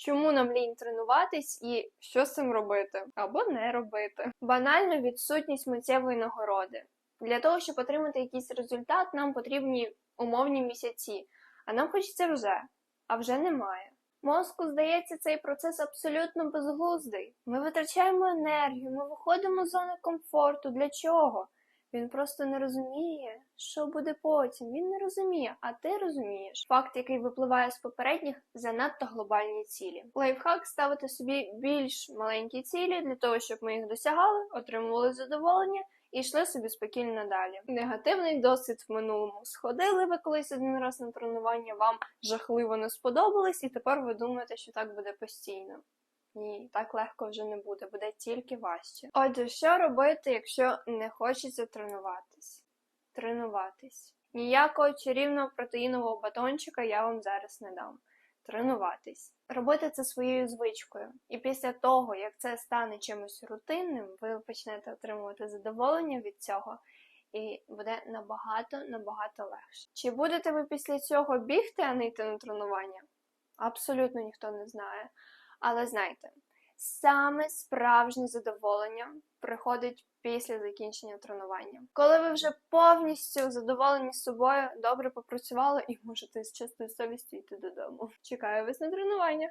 чому нам лінь тренуватись і що з цим робити або не робити. Банально відсутність миттєвої нагороди. Для того, щоб отримати якийсь результат, нам потрібні умовні місяці, а нам хочеться вже, а вже немає. Мозку здається цей процес абсолютно безглуздий. Ми витрачаємо енергію, ми виходимо з зони комфорту. Для чого? Він просто не розуміє, що буде потім. Він не розуміє, а ти розумієш. Факт, який випливає з попередніх, занадто глобальні цілі. Лайфхак ставити собі більш маленькі цілі для того, щоб ми їх досягали, отримували задоволення і йшли собі спокійно далі. Негативний досвід в минулому сходили ви колись один раз на тренування, вам жахливо не сподобалось, і тепер ви думаєте, що так буде постійно. Ні, так легко вже не буде, буде тільки важче. Отже, що робити, якщо не хочеться тренуватись? Тренуватись. Ніякого чарівного протеїнового батончика я вам зараз не дам. Тренуватись. Робити це своєю звичкою. І після того, як це стане чимось рутинним, ви почнете отримувати задоволення від цього, і буде набагато набагато легше. Чи будете ви після цього бігти, а не йти на тренування? Абсолютно ніхто не знає. Але знайте, саме справжнє задоволення приходить після закінчення тренування. Коли ви вже повністю задоволені собою, добре попрацювали і можете з чистою совістю йти додому. Чекаю вас на тренуваннях.